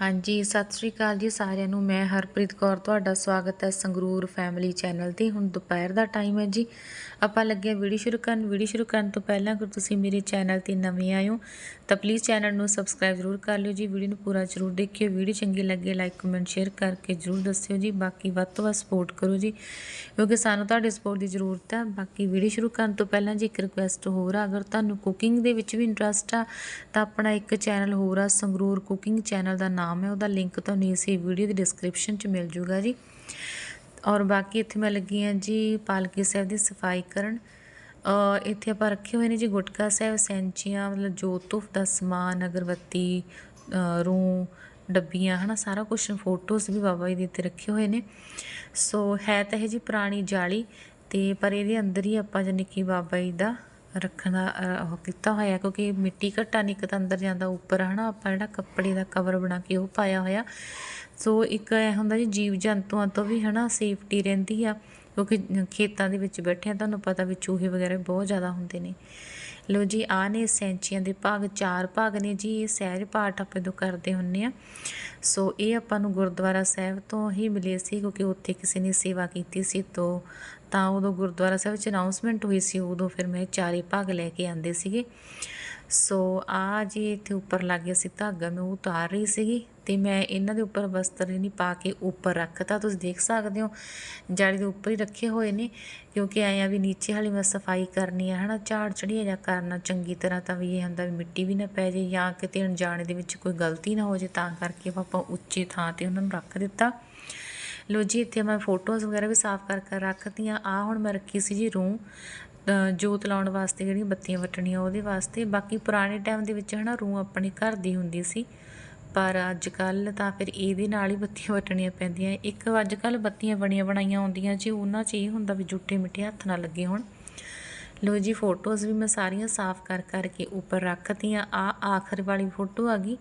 ਹਾਂਜੀ, ਸਤਿ ਸ੍ਰੀ ਅਕਾਲ ਜੀ ਸਾਰਿਆਂ ਨੂੰ। ਮੈਂ ਹਰਪ੍ਰੀਤ ਕੌਰ, ਤੁਹਾਡਾ ਸਵਾਗਤ ਹੈ ਸੰਗਰੂਰ ਫੈਮਿਲੀ ਚੈਨਲ ਤੇ। ਹੁਣ ਦੁਪਹਿਰ ਦਾ ਟਾਈਮ ਹੈ ਜੀ। ਆਪਾਂ ਲੱਗੇ ਵੀਡੀਓ ਸ਼ੁਰੂ ਕਰਨ। ਵੀਡੀਓ ਸ਼ੁਰੂ ਕਰਨ ਤੋਂ ਪਹਿਲਾਂ ਅਗਰ ਤੁਸੀਂ ਮੇਰੇ ਚੈਨਲ ਤੇ ਨਵੇਂ ਆਏ ਹੋ, ਤਾਂ ਪਲੀਜ਼ ਚੈਨਲ ਨੂੰ ਸਬਸਕ੍ਰਾਈਬ ਜ਼ਰੂਰ ਕਰ ਲਿਓ ਜੀ। ਵੀਡੀਓ ਨੂੰ ਪੂਰਾ ਜ਼ਰੂਰ ਦੇਖਿਓ। ਵੀਡੀਓ ਚੰਗੀ ਲੱਗੇ ਲਾਈਕ ਕਮੈਂਟ ਸ਼ੇਅਰ ਕਰਕੇ ਜ਼ਰੂਰ ਦੱਸਿਓ ਜੀ। ਬਾਕੀ ਵੱਧ ਤੋਂ ਵੱਧ ਸਪੋਰਟ ਕਰੋ ਜੀ। ਕਿਉਂਕਿ ਸਾਨੂੰ ਤੁਹਾਡੇ ਸਪੋਰਟ ਦੀ ਜ਼ਰੂਰਤ ਹੈ ਬਾਕੀ ਵੀਡੀਓ ਸ਼ੁਰੂ ਕਰਨ ਤੋਂ ਪਹਿਲਾਂ ਜੀ ਇੱਕ ਰਿਕੁਐਸਟ ਹੋਰ ਆ, ਅਗਰ ਤੁਹਾਨੂੰ ਕੁਕਿੰਗ ਦੇ ਵਿੱਚ ਵੀ ਇੰਟਰਸਟ ਆ, ਤਾਂ ਆਪਣਾ ਇੱਕ ਚੈਨਲ ਹੋਰ ਆ, ਸੰਗਰੂਰ ਕੁਕਿੰਗ ਚੈਨਲ ਦਾ ਨਾਮ ਹੈ ਉਹਦਾ ਲਿੰਕ ਤੁਹਾਨੂੰ ਇਸੇ ਵੀਡੀਓ ਦੀ ਡਿਸਕ੍ਰਿਪਸ਼ਨ 'ਚ ਮਿਲ ਜੂਗਾ ਜੀ। ਔਰ ਬਾਕੀ ਇੱਥੇ ਮੈਂ ਲੱਗੀ ਹਾਂ ਜੀ ਪਾਲਕੀ ਸਾਹਿਬ ਦੀ ਸਫ਼ਾਈ ਕਰਨ। ਇੱਥੇ ਆਪਾਂ ਰੱਖੇ ਹੋਏ ਨੇ ਜੀ ਗੁਟਕਾ ਸਾਹਿਬ ਸੈਂਚੀਆਂ ਮਤਲਬ ਜੋਤੂਫ ਦਾ ਸਮਾਨ ਅਗਰਬੱਤੀ ਅ, ਰੂੰ ਡੱਬੀਆਂ ਹਨਾ ਸਾਰਾ ਕੁਝ ਫੋਟੋਜ਼ ਵੀ ਬਾਬਾ ਜੀ ਦੇ ਇੱਥੇ ਰੱਖੇ ਹੋਏ ਨੇ। ਸੋ ਹੈ ਤਾਂ ਇਹ ਜੀ ਪੁਰਾਣੀ ਜਾਲੀ ਤੇ ਪਰ ਇਹਦੇ ਅੰਦਰ ਹੀ ਆਪਾਂ ਜਾਨੀ ਕਿ ਬਾਬਾ ਜੀ ਦਾ ਰੱਖਣ ਦਾ ਉਹ ਕੀਤਾ ਹੋਇਆ, ਕਿਉਂਕਿ ਮਿੱਟੀ ਘੱਟਾ ਨਹੀਂ, ਇੱਕ ਤਾਂ ਅੰਦਰ ਜਾਂਦਾ ਉੱਪਰ ਹੈ ਨਾ ਆਪਾਂ ਜਿਹੜਾ ਕੱਪੜੇ ਦਾ ਕਵਰ ਬਣਾ ਕੇ ਉਹ ਪਾਇਆ ਹੋਇਆ। ਸੋ, ਇੱਕ ਇਹ ਹੁੰਦਾ ਜੀ, ਜੀਵ ਜੰਤੂਆਂ ਤੋਂ ਵੀ ਹੈ ਨਾ ਸੇਫਟੀ ਰਹਿੰਦੀ ਆ, ਕਿਉਂਕਿ ਖੇਤਾਂ ਦੇ ਵਿੱਚ ਬੈਠੇ ਆ, ਤੁਹਾਨੂੰ ਪਤਾ ਵੀ ਚੂਹੇ ਵਗੈਰਾ ਬਹੁਤ ਜ਼ਿਆਦਾ ਹੁੰਦੇ ਨੇ। ਲੋ ਜੀ ਆ ਨੇ ਸੈਂਚੀਆਂ ਦੇ ਭਾਗ, ਚਾਰ ਭਾਗ ਨੇ ਜੀ, ਇਹ ਸਹਿਜ ਪਾਠ ਆਪਾਂ ਤੋਂ ਕਰਦੇ ਹੁੰਨੇ ਆ। ਸੋ, ਇਹ ਆਪਾਂ ਨੂੰ ਗੁਰਦੁਆਰਾ ਸਾਹਿਬ ਤੋਂ ਹੀ ਮਿਲੇ ਸੀ, ਕਿਉਂਕਿ ਉੱਥੇ ਕਿਸੇ ਨੇ ਸੇਵਾ ਕੀਤੀ ਸੀ, ਤੋਂ ਤਾਂ ਉਦੋਂ ਗੁਰਦੁਆਰਾ ਸਾਹਿਬ ਵਿੱਚ ਅਨਾਉਂਸਮੈਂਟ ਹੋਈ ਸੀ, ਉਦੋਂ ਫਿਰ ਮੈਂ ਚਾਰੇ ਭਾਗ ਲੈ ਕੇ ਆਂਦੇ ਸੀਗੇ। ਸੋ ਆ ਜੀ ਇੱਥੇ ਉੱਪਰ ਲੱਗ ਗਿਆ ਸੀ ਧਾਗਾ, ਮੈਂ ਉਹ ਉਤਾਰ ਰਹੀ ਸੀਗੀ ਤੇ ਮੈਂ ਇਹਨਾਂ ਦੇ ਉੱਪਰ ਵਸਤਰ ਨਹੀਂ ਪਾ ਕੇ ਉੱਪਰ ਰੱਖਤਾ। ਤੁਸੀਂ ਦੇਖ ਸਕਦੇ ਹੋ, ਜਾਲੀ ਦੇ ਉੱਪਰ ਹੀ ਰੱਖੇ ਹੋਏ ਨੇ, ਕਿਉਂਕਿ ਆਇਆ ਵੀ ਨੀਚੇ ਹਾਲੇ ਮੈਂ ਸਫ਼ਾਈ ਕਰਨੀ ਹੈ ਹਨਾ, ਝਾੜ ਚੜੀਆ ਜਾਂ ਕਰਨਾ ਚੰਗੀ ਤਰ੍ਹਾਂ ਤਾਂ ਵੀ ਇਹ ਹੁੰਦਾ ਵੀ ਮਿੱਟੀ ਵੀ ਨਾ ਪੈ ਜੇ ਜਾਂ ਕਿਤੇ ਅਣਜਾਣੇ ਦੇ ਵਿੱਚ ਕੋਈ ਗਲਤੀ ਨਾ ਹੋ ਜੇ ਤਾਂ ਕਰਕੇ ਆਪਾਂ ਉੱਚੇ ਥਾਂ ਤੇ ਉਹਨਾਂ ਨੂੰ ਰੱਖ ਦਿੱਤਾ। ਲੋ ਜੀ, ਇੱਥੇ ਮੈਂ ਫੋਟੋਜ਼ ਵਗੈਰਾ ਵੀ ਸਾਫ਼ ਕਰ ਕਰ ਰੱਖਤੀਆਂ ਆ ਹੁਣ ਮੈਂ ਰੱਖੀ ਸੀ ਜੀ ਰੂੰ ਜੋਤ ਲਾਉਣ ਵਾਸਤੇ ਜਿਹੜੀਆਂ ਬੱਤੀਆਂ ਵਟਣੀਆਂ, ਉਹਦੇ ਵਾਸਤੇ। ਬਾਕੀ ਪੁਰਾਣੇ ਟਾਈਮ ਦੇ ਵਿੱਚ ਹਨਾ ਰੂੰ ਆਪਣੇ ਘਰ ਦੀ ਹੁੰਦੀ ਸੀ। ਪਰ ਅੱਜ ਕੱਲ ਤਾਂ ਫਿਰ ਇਹਦੇ ਨਾਲ ਹੀ ਬੱਤੀਆਂ ਵਟਣੀਆਂ ਪੈਂਦੀਆਂ। ਇੱਕ ਅੱਜ ਕੱਲ ਬੱਤੀਆਂ ਬਣੀਆਂ ਬਣਾਈਆਂ ਆਉਂਦੀਆਂ ਜੀ, ਉਹਨਾਂ 'ਚ ਇਹ ਹੁੰਦਾ ਵੀ ਜੁੱਠੇ ਮਿੱਠੇ ਹੱਥ ਨਾਲ ਲੱਗੇ ਹੋਣ। ਲੋ ਜੀ ਫੋਟੋਜ਼ ਵੀ ਮੈਂ ਸਾਰੀਆਂ ਸਾਫ਼ ਕਰ ਕਰਕੇ ਉੱਪਰ ਰੱਖਤੀਆਂ ਆ ਆਖਰ ਵਾਲੀ ਫੋਟੋ ਆ ਗਈ।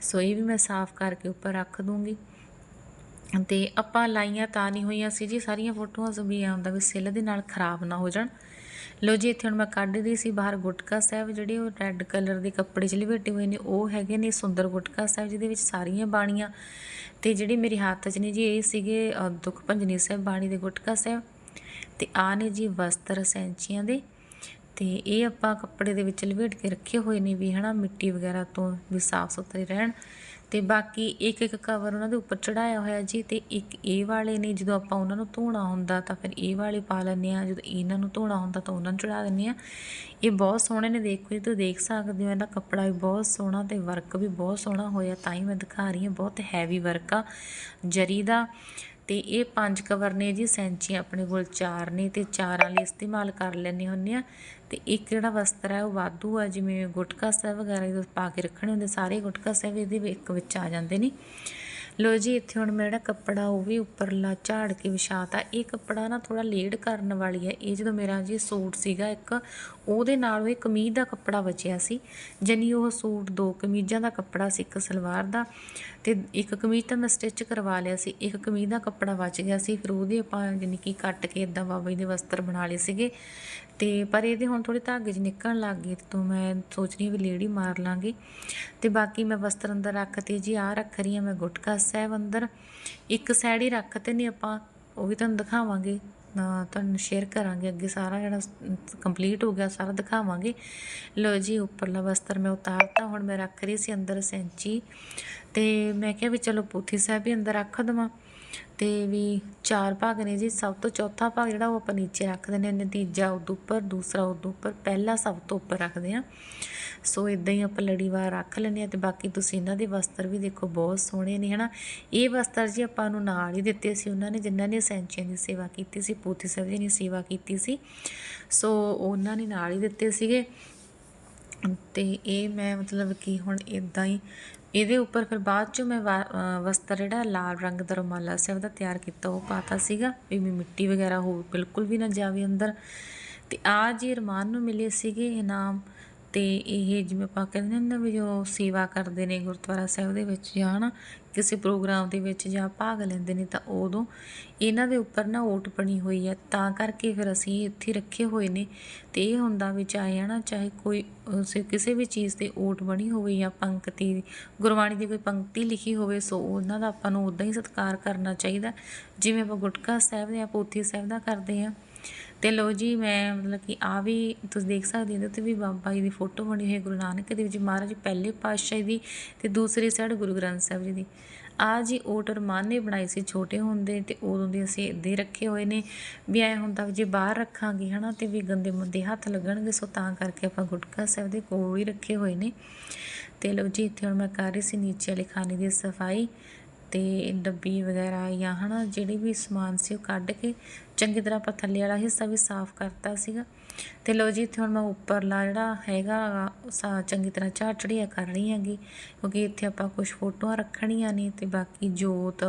ਸੋ ਇਹ ਵੀ ਮੈਂ ਸਾਫ਼ ਕਰਕੇ ਉੱਪਰ ਰੱਖ ਦੂੰਗੀ। ਤੇ ਆਪਾਂ ਲਾਈਆਂ ਤਾਂ ਨਹੀਂ ਹੋਈਆਂ ਸੀ ਜੀ ਸਾਰੀਆਂ ਫੋਟੋਆਂ ਵੀ ਆਉਂਦਾ ਵੀ ਸਿੱਲ ਦੇ ਨਾਲ ਖਰਾਬ ਨਾ ਹੋ ਜਾਣ। ਲੋ ਜੀ ਇੱਥੇ ਹੁਣ ਮੈਂ ਕੱਢ ਰਹੀ ਸੀ ਬਾਹਰ ਗੁਟਕਾ ਸਾਹਿਬ ਜਿਹੜੇ ਉਹ ਰੈੱਡ ਕਲਰ ਦੇ ਕੱਪੜੇ 'ਚ ਲਪੇਟੇ ਹੋਏ ਨੇ ਉਹ ਹੈਗੇ ਨੇ ਸੁੰਦਰ ਗੁਟਕਾ ਸਾਹਿਬ ਜਿਹਦੇ ਵਿੱਚ ਸਾਰੀਆਂ ਬਾਣੀਆਂ। ਤੇ ਜਿਹੜੇ ਮੇਰੇ ਹੱਥ 'ਚ ਨੇ ਜੀ ਇਹ ਸੀਗੇ ਅ, ਦੁੱਖ ਭੰਜਨੀ ਸਾਹਿਬ ਬਾਣੀ ਦੇ ਗੁਟਕਾ ਸਾਹਿਬ। ਤੇ ਆ ਨੇ ਜੀ ਵਸਤਰ ਸੈਂਚੀਆਂ ਦੇ। ਤੇ ਇਹ ਆਪਾਂ ਕੱਪੜੇ ਦੇ ਵਿੱਚ ਲਪੇਟ ਕੇ ਰੱਖੇ ਹੋਏ ਨੇ ਵੀ ਹਨਾ ਮਿੱਟੀ ਵਗੈਰਾ ਤੋਂ ਵੀ ਸਾਫ਼ ਸੁਥਰੇ ਰਹਿਣ। ਤੇ ਬਾਕੀ ਇੱਕ ਇੱਕ ਕਵਰ ਉਹਨਾਂ ਦੇ ਉੱਪਰ ਚੜਾਇਆ ਹੋਇਆ ਜੀ ਤੇ ਇੱਕ ਇਹ ਵਾਲੇ ਨੇ ਜਦੋਂ ਆਪਾਂ ਉਹਨਾਂ ਨੂੰ ਧੋਣਾ ਹੁੰਦਾ ਤਾਂ ਫਿਰ ਇਹ ਵਾਲੇ ਪਾ ਲੈਂਦੇ ਆ ਜਦੋਂ ਇਹਨਾਂ ਨੂੰ ਧੋਣਾ ਹੁੰਦਾ ਤਾਂ ਉਹਨਾਂ ਨੂੰ ਚੜਾ ਦਿੰਦੇ ਆ ਇਹ ਬਹੁਤ ਸੋਹਣੇ ਨੇ, ਦੇਖੋ ਜੀ, ਤੁਸੀਂ ਦੇਖ ਸਕਦੇ ਹੋ ਇਹਦਾ ਕੱਪੜਾ ਵੀ ਬਹੁਤ ਸੋਹਣਾ ਤੇ ਵਰਕ ਵੀ ਬਹੁਤ ਸੋਹਣਾ ਹੋਇਆ, ਤਾਂ ਹੀ ਮੈਂ ਦਿਖਾ ਰਹੀ ਹਾਂ, ਬਹੁਤ ਹੈਵੀ ਵਰਕ ਆ। ਜਰੀ ਦਾ ਤੇ ਇਹ ਪੰਜ ਕਵਰ ਨੇ ਜੀ ਸੈਂਚੀਆਂ ਆਪਣੇ ਕੋਲ ਚਾਰ ਨੇ ਤੇ ਚਾਰਾਂ ਲਈ ਇਸਤੇਮਾਲ ਕਰ ਲੈਣੇ ਹੁੰਦੇ ਆ। ਤੇ ਇੱਕ ਜਿਹੜਾ ਵਸਤਰ ਹੈ ਉਹ ਵਾਧੂ ਆ, ਜਿਵੇਂ ਗੁਟਕਾ ਸਾਹਿਬ ਵਗੈਰਾ ਜਦੋਂ ਪਾ ਕੇ ਰੱਖਣੇ ਹੁੰਦੇ, ਸਾਰੇ ਗੁਟਕਾ ਸਾਹਿਬ ਇਹਦੇ ਇੱਕ ਵਿੱਚ ਆ ਜਾਂਦੇ ਨੇ। ਲੋ ਜੀ, ਇੱਥੇ ਹੁਣ ਮੈਂ ਜਿਹੜਾ ਕੱਪੜਾ, ਉਹ ਵੀ ਉੱਪਰਲਾ ਝਾੜ ਕੇ ਵਿਛਾਤਾ ਇਹ ਕੱਪੜਾ ਨਾ ਥੋੜਾ ਲੇਡ ਕਰਨ ਵਾਲੀ ਹੈ ਇਹ ਜਦੋਂ ਮੇਰਾ ਜੀ ਸੂਟ ਸੀਗਾ ਇੱਕ, ਉਹਦੇ ਨਾਲ ਉਹ ਇੱਕ ਕਮੀਜ਼ ਦਾ ਕੱਪੜਾ ਬਚਿਆ ਸੀ। ਜਾਨੀ ਉਹ ਸੂਟ ਦੋ ਕਮੀਜ਼ਾਂ ਦਾ ਕੱਪੜਾ ਸੀ, ਇੱਕ ਸਲਵਾਰ ਦਾ ਤੇ ਇੱਕ ਕਮੀਜ਼ ਤਾਂ ਮੈਂ ਸਟਿਚ ਕਰਵਾ ਲਿਆ ਸੀ। ਇੱਕ ਕਮੀਜ਼ ਦਾ ਕੱਪੜਾ ਬਚ ਗਿਆ ਸੀ। ਫਿਰ ਉਹਦੇ ਆਪਾਂ ਜਾਨੀ ਕਿ ਕੱਟ ਕੇ ਇਦਾਂ ਬਾਬਾ ਜੀ ਦੇ ਵਸਤਰ ਬਣਾ ਲਏ ਸੀਗੇ। ਤੇ ਪਰ ਇਹਦੇ ਹੁਣ ਥੋੜੇ ਧਾਗੇ 'ਚ ਨਿਕਲਣ ਲੱਗ ਗਏ ਤੋਂ ਮੈਂ ਸੋਚ ਰਹੀ ਹਾਂ ਵੀ ਲੇਡੀ ਮਾਰ ਲਾਂਗੀ। ਤੇ ਬਾਕੀ ਮੈਂ ਵਸਤਰ ਅੰਦਰ ਰੱਖਤੇ ਜੀ ਆ ਰੱਖ ਰਹੀ ਹਾਂ ਮੈਂ ਗੁਟਕਾ ਸਾਹਿਬ ਅੰਦਰ। ਇੱਕ ਸਾਈਡ ਹੀ ਰੱਖਤੇ ਨੇ ਆਪਾਂ, ਉਹ ਵੀ ਤੁਹਾਨੂੰ ਦਿਖਾਵਾਂਗੇ। ਤੁਹਾਨੂੰ ਸ਼ੇਅਰ ਕਰਾਂਗੇ ਅੱਗੇ ਸਾਰਾ ਜਿਹੜਾ ਕੰਪਲੀਟ ਹੋ ਗਿਆ ਸਾਰਾ ਦਿਖਾਵਾਂਗੇ। ਲੋ ਜੀ ਉੱਪਰਲਾ ਵਸਤਰ ਮੈਂ ਉਤਾਰਤਾ, ਹੁਣ ਮੈਂ ਰੱਖ ਰਹੀ ਸੀ ਅੰਦਰ ਸੈਂਚੀ। ਤੇ ਮੈਂ ਕਿਹਾ ਵੀ ਚਲੋ ਪੋਥੀ ਸਾਹਿਬ ਵੀ ਅੰਦਰ ਰੱਖ ਦਵਾਂ। ਤੇ ਵੀ ਚਾਰ ਭਾਗ ਨੇ ਜੀ। ਸਭ ਤੋਂ ਚੌਥਾ ਭਾਗ ਜਿਹੜਾ ਉਹ ਆਪਾਂ ਨੀਚੇ ਰੱਖ ਦਿੰਦੇ ਨੇ ਤੀਜਾ ਉਦੋਂ ਉੱਪਰ, ਦੂਸਰਾ ਉਦੋਂ ਉੱਪਰ, ਪਹਿਲਾ ਸਭ ਤੋਂ ਉੱਪਰ ਰੱਖਦੇ ਆ ਸੋ ਇਦਾਂ ਹੀ ਆਪਾਂ ਲੜੀਵਾਰ ਰੱਖ ਲੈਂਦੇ ਆ ਤੇ ਬਾਕੀ ਤੁਸੀਂ ਇਹਨਾਂ ਦੇ ਵਸਤਰ ਵੀ ਦੇਖੋ, ਬਹੁਤ ਸੋਹਣੇ ਨੇ, ਹਨਾ। ਇਹ ਵਸਤਰ ਜੀ ਆਪਾਂ ਨੂੰ ਨਾਲ ਹੀ ਦਿੱਤੇ ਸੀ ਉਹਨਾਂ ਨੇ, ਜਿਨ੍ਹਾਂ ਨੇ ਸੈਂਚੀਆਂ ਦੀ ਸੇਵਾ ਕੀਤੀ ਸੀ, ਪੋਥੀ ਸਾਹਿਬ ਜੀ ਦੀ ਸੇਵਾ ਕੀਤੀ ਸੀ। ਸੋ ਉਹਨਾਂ ਨੇ ਨਾਲ ਹੀ ਦਿੱਤੇ ਸੀਗੇ। ਤੇ ਇਹ ਮੈਂ ਮਤਲਬ ਕਿ ਹੁਣ ਇਦਾਂ ਹੀ ਇਹਦੇ ਉੱਪਰ ਫਿਰ ਬਾਅਦ ਚੋਂ ਮੈਂ ਵਾ- ਵਸਤਰ ਜਿਹੜਾ ਲਾਲ ਰੰਗ ਦਾ ਰੁਮਾਲਾ ਸਾਹਿਬ ਦਾ ਤਿਆਰ ਕੀਤਾ, ਉਹ ਪਾਤਾ ਸੀਗਾ। ਵੀ ਵੀ ਮਿੱਟੀ ਵਗੈਰਾ ਹੋ ਬਿਲਕੁਲ ਵੀ ਨਾ ਜਾਵੇ ਅੰਦਰ। ਤੇ ਆ ਜੀ ਰਮਾਨ ਨੂੰ ਮਿਲੇ ਸੀਗੇ, ਇਨਾਮ ਤੇ ਇਹ ਜਿਵੇਂ ਆਪਾਂ ਕਹਿੰਦੇ ਹੁੰਦੇ ਵੀ ਜੋ ਸੇਵਾ ਕਰਦੇ ਨੇ ਗੁਰਦੁਆਰਾ ਸਾਹਿਬ ਦੇ ਵਿੱਚ ਜਾਂ ਨਾ ਕਿਸੇ ਪ੍ਰੋਗਰਾਮ ਦੇ ਵਿੱਚ ਜਾਂ ਭਾਗ ਲੈਂਦੇ ਨੇ ਤਾਂ ਉਦੋਂ ਇਹਨਾਂ ਦੇ ਉੱਪਰ ਨਾ ਓਟ ਬਣੀ ਹੋਈ ਹੈ। ਤਾਂ ਕਰਕੇ ਫਿਰ ਅਸੀਂ ਇੱਥੇ ਰੱਖੇ ਹੋਏ ਨੇ ਤੇ ਇਹ ਹੁੰਦਾ ਵੀ ਚਾਹੇ ਹਨਾ ਚਾਹੇ ਕੋਈ ਉਸੇ ਕਿਸੇ ਵੀ ਚੀਜ਼ ਤੇ ਓਟ ਬਣੀ ਹੋਵੇ ਜਾਂ ਪੰਕਤੀ, ਗੁਰਬਾਣੀ ਦੀ ਕੋਈ ਪੰਕਤੀ ਲਿਖੀ ਹੋਵੇ, ਸੋ ਉਹਨਾਂ ਦਾ ਆਪਾਂ ਨੂੰ ਉਦਾਂ ਹੀ ਸਤਿਕਾਰ ਕਰਨਾ ਚਾਹੀਦਾ। ਜਿਵੇਂ ਆਪਾਂ ਗੁਟਕਾ ਸਾਹਿਬ ਜਾਂ ਪੋਥੀ ਸਾਹਿਬ ਦਾ ਕਰਦੇ ਆ ਤੇ ਲੋ ਜੀ, ਮੈਂ ਮਤਲਬ ਕਿ ਆ ਵੀ ਤੁਸੀਂ ਦੇਖ ਸਕਦੇ ਹੋ, ਇਹਦੇ ਤੇ ਵੀ ਬਾਬਾ ਜੀ ਦੀ ਫੋਟੋ ਬਣੀ ਹੋਈ ਹੈ, ਗੁਰੂ ਨਾਨਕ ਦੇ ਵਿੱਚ ਮਹਾਰਾਜ ਪਹਿਲੇ ਪਾਤਸ਼ਾਹ ਦੀ ਤੇ ਦੂਸਰੀ ਸਾਈਡ ਗੁਰੂ ਗ੍ਰੰਥ ਸਾਹਿਬ ਜੀ ਦੀ। ਆ ਜੀ ਓਟ ਰਮਾਨ ਨੇ ਬਣਾਈ ਸੀ ਛੋਟੇ ਹੁੰਦੇ ਤੇ ਉਦੋਂ ਦੇ ਅਸੀਂ ਇੱਦੇ ਰੱਖੇ ਹੋਏ ਨੇ ਵੀ ਐ ਹੁੰਦਾ ਵੀ ਜੇ ਬਾਹਰ ਰੱਖਾਂਗੇ ਹਨਾ ਤੇ ਵੀ ਗੰਦੇ ਮੁੰਦੇ ਹੱਥ ਲੱਗਣਗੇ, ਸੋ ਤਾਂ ਕਰਕੇ ਆਪਾਂ ਗੁਟਕਾ ਸਾਹਿਬ ਦੇ ਕੋਲ ਹੀ ਰੱਖੇ ਹੋਏ ਨੇ। ਤੇ ਲੋ ਜੀ, ਇੱਥੇ ਹੁਣ ਮੈਂ ਕਰ ਰਹੀ ਸੀ ਨੀਚੇ ਵਾਲੇ ਖਾਨੇ ਦੀ ਸਫ਼ਾਈ। ਤੇ ਡੱਬੀ ਵਗੈਰਾ ਜਾਂ ਹਨਾ ਜਿਹੜੀ ਵੀ ਸਮਾਨ ਸੀ ਉਹ ਕੱਢ ਕੇ ਚੰਗੀ ਤਰ੍ਹਾਂ ਆਪਾਂ ਥੱਲੇ ਵਾਲਾ ਹਿੱਸਾ ਵੀ ਸਾਫ਼ ਕਰਤਾ ਸੀਗਾ। ਤੇ ਲੋ ਜੀ ਇੱਥੇ ਹੁਣ ਮੈਂ ਉੱਪਰਲਾ ਜਿਹੜਾ ਹੈਗਾ ਸਾ ਚੰਗੀ ਤਰ੍ਹਾਂ ਝਾੜ ਚੜੀਆ ਕਰ ਰਹੀ ਹੈਗੀ, ਕਿਉਂਕਿ ਇੱਥੇ ਆਪਾਂ ਕੁਝ ਫੋਟੋਆਂ ਰੱਖਣੀਆਂ ਨੇ ਤੇ ਬਾਕੀ ਜੋਤ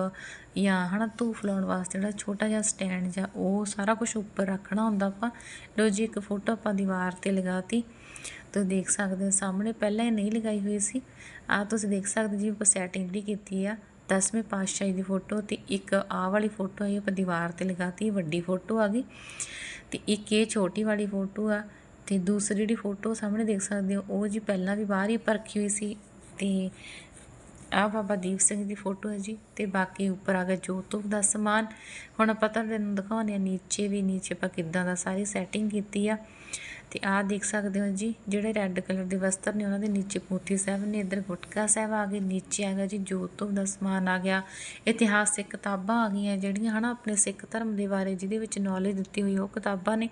ਜਾਂ ਹਨਾ ਧੂਫ ਲਾਉਣ ਵਾਸਤੇ ਜਿਹੜਾ ਛੋਟਾ ਜਿਹਾ ਸਟੈਂਡ ਜਾਂ ਉਹ ਸਾਰਾ ਕੁਝ ਉੱਪਰ ਰੱਖਣਾ ਹੁੰਦਾ ਆਪਾਂ। ਲੋ ਜੀ ਇੱਕ ਫੋਟੋ ਆਪਾਂ ਦੀਵਾਰ ਤੇ ਲਗਾਤੀ, ਤੁਸੀਂ ਦੇਖ ਸਕਦੇ ਹੋ ਸਾਹਮਣੇ ਪਹਿਲਾਂ ਹੀ ਨਹੀਂ ਲਗਾਈ ਹੋਈ ਸੀ। ਆ ਤੁਸੀਂ ਦੇਖ ਸਕਦੇ ਜੀ ਆਪਾਂ ਸੈਟਿੰਗ ਜਿਹੜੀ ਕੀਤੀ ਆ ਦਸਵੇਂ ਪਾਤਸ਼ਾਹ ਦੀ ਫੋਟੋ ਤੇ ਇੱਕ ਆਹ ਵਾਲੀ ਫੋਟੋ ਹੈ ਆਪਾਂ ਦੀਵਾਰ ਤੇ ਲਗਾਤੀ ਵੱਡੀ ਫੋਟੋ ਆ ਗਈ। ਤੇ ਇੱਕ ਇਹ ਛੋਟੀ ਵਾਲੀ ਫੋਟੋ ਆ ਤੇ ਦੂਸਰੀ ਜਿਹੜੀ ਫੋਟੋ ਸਾਹਮਣੇ ਦੇਖ ਸਕਦੇ ਹੋ, ਉਹ ਜੀ ਪਹਿਲਾਂ ਵੀ ਬਾਹਰ ਹੀ ਪਰਖੀ ਹੋਈ ਸੀ ਤੇ ਆ ਬਾਬਾ ਦੀਪ ਸਿੰਘ ਦੀ ਫੋਟੋ ਹੈ ਜੀ ਤੇ ਬਾਕੀ ਉੱਪਰ ਆ ਗਿਆ ਜੋਤੂਬ ਦਾ ਸਮਾਨ। ਹੁਣ ਆਪਾਂ ਤੁਹਾਨੂੰ ਦਿਖਾਉਂਦੇ ਆ ਨੀਚੇ ਵੀ ਨੀਚੇ ਆਪਾਂ ਕਿੱਦਾਂ ਦਾ ਸਾਰੀ ਸੈਟਿੰਗ ਕੀਤੀ ਆ। ਤੇ ਆਹ ਦੇਖ ਸਕਦੇ ਹੋ ਜੀ, ਜਿਹੜੇ ਰੈੱਡ ਕਲਰ ਦੇ ਵਸਤਰ ਨੇ ਉਹਨਾਂ ਦੇ ਨੀਚੇ ਪੋਥੀ ਸਾਹਿਬ ਨੇ, ਇੱਧਰ ਗੁਟਕਾ ਸਾਹਿਬ ਆ ਗਏ, ਨੀਚੇ ਆ ਗਿਆ ਜੀ ਜੋਤੋਂ ਦਾ ਸਮਾਨ ਆ ਗਿਆ। ਇਤਿਹਾਸਿਕ ਕਿਤਾਬਾਂ ਆ ਗਈਆਂ ਜਿਹੜੀਆਂ ਹਨਾ, ਆਪਣੇ ਸਿੱਖ ਧਰਮ ਦੇ ਬਾਰੇ ਜਿਹਦੇ ਵਿੱਚ ਨੌਲੇਜ ਦਿੱਤੀ ਹੋਈ ਉਹ ਕਿਤਾਬਾਂ ਨੇ।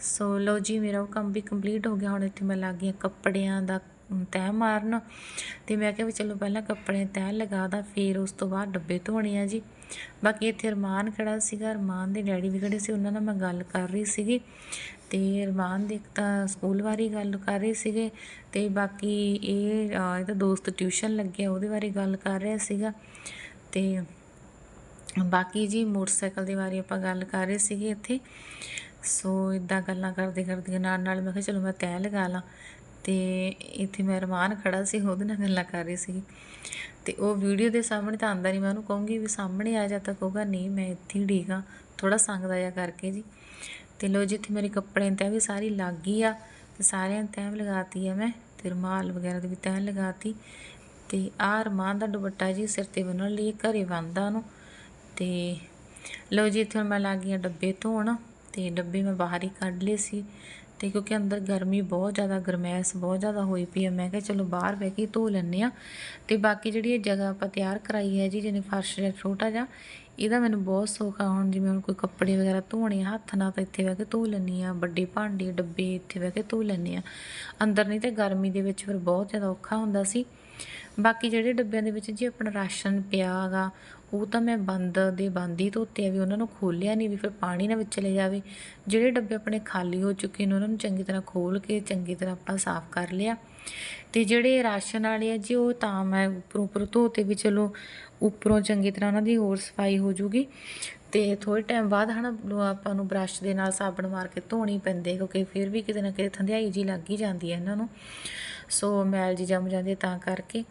ਸੋ ਲੋ ਜੀ, ਮੇਰਾ ਉਹ ਕੰਮ ਵੀ ਕੰਪਲੀਟ ਹੋ ਗਿਆ, ਹੁਣ ਇੱਥੇ ਮੈਂ ਲੱਗ ਗਈ ਹਾਂ ਕੱਪੜਿਆਂ ਦਾ ਤੈਅ ਮਾਰਨ। ਤੇ ਮੈਂ ਕਿਹਾ ਵੀ ਚਲੋ ਪਹਿਲਾਂ ਕੱਪੜੇ ਤੈਅ ਲਗਾ ਦਾਂ, ਫਿਰ ਉਸ ਤੋਂ ਬਾਅਦ ਡੱਬੇ ਧੋਣੇ ਆ ਜੀ। ਬਾਕੀ ਇੱਥੇ ਅਰਮਾਨ ਖੜਾ ਸੀਗਾ, ਅਰਮਾਨ ਦੇ ਡੈਡੀ ਵੀ ਖੜੇ ਸੀ, ਉਹਨਾਂ ਨਾਲ ਮੈਂ ਗੱਲ ਕਰ ਰਹੀ ਸੀਗੀ। ਤੇ ਅਰਮਾਨ ਦੇ ਇੱਕ ਤਾਂ ਸਕੂਲ ਬਾਰੇ ਗੱਲ ਕਰ ਰਹੇ ਸੀਗੇ। ਤੇ ਬਾਕੀ ਇਹ ਇਹਦਾ ਦੋਸਤ ਟਿਊਸ਼ਨ ਲੱਗਿਆ, ਉਹਦੇ ਬਾਰੇ ਗੱਲ ਕਰ ਰਿਹਾ ਸੀਗਾ। ਤੇ ਬਾਕੀ ਜੀ ਮੋਟਰਸਾਈਕਲ ਦੇ ਬਾਰੇ ਆਪਾਂ ਗੱਲ ਕਰ ਰਹੇ ਸੀਗੇ ਇੱਥੇ। ਸੋ ਇਦਾਂ ਗੱਲਾਂ ਕਰਦੇ ਕਰਦੇ ਨਾਲ ਨਾਲ ਮੈਂ ਕਿਹਾ ਚਲੋ ਮੈਂ ਤੈਅ ਲਗਾ ਲਾਂ। ਤੇ ਇੱਥੇ ਮੈਂ ਰਮਾਨ ਖੜਾ ਸੀ, ਉਹਦੇ ਨਾਲ ਗੱਲਾਂ ਕਰ ਰਹੀ ਸੀ ਤੇ ਉਹ ਵੀਡੀਓ ਦੇ ਸਾਹਮਣੇ ਤਾਂ ਆਂਦਾ ਨਹੀਂ ਮੈਂ ਉਹਨੂੰ ਕਹੂੰਗੀ ਵੀ ਸਾਹਮਣੇ ਆ ਜਾ ਤਾਂ ਕਹੂਗਾ, ਨਹੀਂ, ਮੈਂ ਇੱਥੇ ਹੀ ਠੀਕ ਆ ਥੋੜਾ ਸੰਗਦਾ ਜਾ ਕਰਕੇ ਜੀ। ਤੇ ਲੋ ਇੱਥੇ ਮੇਰੇ ਕੱਪੜੇ ਤੈਅ ਵੀ ਸਾਰੀ ਲੱਗ ਗਈ ਆ ਤੇ ਸਾਰਿਆਂ ਨੂੰ ਤੈਅ ਲਗਾਤੀ ਆ ਮੈਂ ਤੇ ਰੁਮਾਲ ਵਗੈਰਾ ਦੇ ਵੀ ਤੈਅ ਲਗਾਤੀ। ਤੇ ਆਹ ਰਮਾਨ ਦਾ ਦੁਪੱਟਾ ਜੀ ਸਿਰ ਤੇ ਬੰਨਣ ਲਈ, ਘਰੇ ਬੰਨਦਾ ਉਹਨੂੰ। ਤੇ ਲੋ ਜੀ, ਇੱਥੇ ਹੁਣ ਮੈਂ ਲੱਗ ਗਈ ਆ ਡੱਬੇ ਧੋਣ ਤੇ ਡੱਬੇ ਮੈਂ ਬਾਹਰ ਹੀ ਕੱਢ ਲਏ ਸੀ। ਤੇ ਕਿਉਂਕਿ ਅੰਦਰ ਗਰਮੀ ਬਹੁਤ ਜ਼ਿਆਦਾ, ਗਰਮੈਸ਼ ਬਹੁਤ ਜ਼ਿਆਦਾ ਹੋਈ ਪਈ ਆ। ਮੈਂ ਕਿਹਾ ਚਲੋ ਬਾਹਰ ਬਹਿ ਕੇ ਹੀ ਧੋ ਲੈਂਦੇ ਆ ਤੇ ਬਾਕੀ ਜਿਹੜੀ ਇਹ ਜਗ੍ਹਾ ਆਪਾਂ ਤਿਆਰ ਕਰਾਈ ਹੈ ਜੀ, ਜਿਹਨੇ ਫਰਸ਼ ਜਿਹਾ ਛੋਟਾ ਜਿਹਾ, ਇਹਦਾ ਮੈਨੂੰ ਬਹੁਤ ਸੌਖ ਆ। ਹੁਣ ਜਿਵੇਂ ਹੁਣ ਕੋਈ ਕੱਪੜੇ ਵਗੈਰਾ ਧੋਣੇ ਹੱਥ ਨਾਲ ਤਾਂ ਇੱਥੇ ਬਹਿ ਕੇ ਧੋ ਲੈਂਦੀ ਆ ਵੱਡੇ ਭਾਂਡੇ, ਡੱਬੇ ਇੱਥੇ ਬਹਿ ਕੇ ਧੋ ਲੈਂਦੇ ਆ ਅੰਦਰ ਨਹੀਂ ਤੇ ਗਰਮੀ ਦੇ ਵਿੱਚ ਫਿਰ ਬਹੁਤ ਜ਼ਿਆਦਾ ਔਖਾ ਹੁੰਦਾ ਸੀ। ਬਾਕੀ ਜਿਹੜੇ ਡੱਬਿਆਂ ਦੇ ਵਿੱਚ ਜੀ ਆਪਣਾ ਰਾਸ਼ਨ ਪਿਆ ਹੈਗਾ ਉਹ ਤਾਂ ਮੈਂ ਬੰਦ ਦੇ ਬੰਦ ਹੀ ਧੋਤੇ ਆ ਵੀ ਉਹਨਾਂ ਨੂੰ ਖੋਲਿਆ ਨਹੀਂ ਵੀ ਫਿਰ ਪਾਣੀ ਨਾ ਵਿੱਚ ਚਲੇ ਜਾਵੇ। ਜਿਹੜੇ ਡੱਬੇ ਆਪਣੇ ਖਾਲੀ ਹੋ ਚੁੱਕੇ ਨੇ, ਉਹਨਾਂ ਨੂੰ ਚੰਗੀ ਤਰ੍ਹਾਂ ਖੋਲ ਕੇ, ਚੰਗੀ ਤਰ੍ਹਾਂ ਆਪਾਂ ਸਾਫ਼ ਕਰ ਲਿਆ। ਤੇ ਜਿਹੜੇ ਰਾਸ਼ਨ ਵਾਲੇ ਆ ਜੀ, ਉਹ ਤਾਂ ਮੈਂ ਉੱਪਰੋਂ ਉੱਪਰੋਂ ਧੋਤੇ ਵੀ ਚਲੋ, ਉੱਪਰੋਂ ਚੰਗੀ ਤਰ੍ਹਾਂ ਉਹਨਾਂ ਦੀ ਹੋਰ ਸਫ਼ਾਈ ਹੋ ਜੂਗੀ। ਤੇ ਥੋੜੇ ਟਾਈਮ ਬਾਅਦ ਹਨਾ ਨੂੰ ਆਪਾਂ ਨੂੰ ਬ੍ਰਸ਼ ਦੇ ਨਾਲ ਸਾਬਣ ਮਾਰ ਕੇ ਧੋਣੀ ਪੈਂਦੇ ਕਿਉਂਕਿ ਫਿਰ ਵੀ ਕਿਤੇ ਨਾ ਕਿਤੇ ਥੰਧਿਆਈ ਜੀ ਲੱਗ ਹੀ ਜਾਂਦੀ ਹੈ ਇਹਨਾਂ ਨੂੰ। ਸੋ ਮੈਲ ਜੀ ਜੰਮ ਜਾਂਦੀ ਹੈ ਤਾਂ ਕਰਕੇ।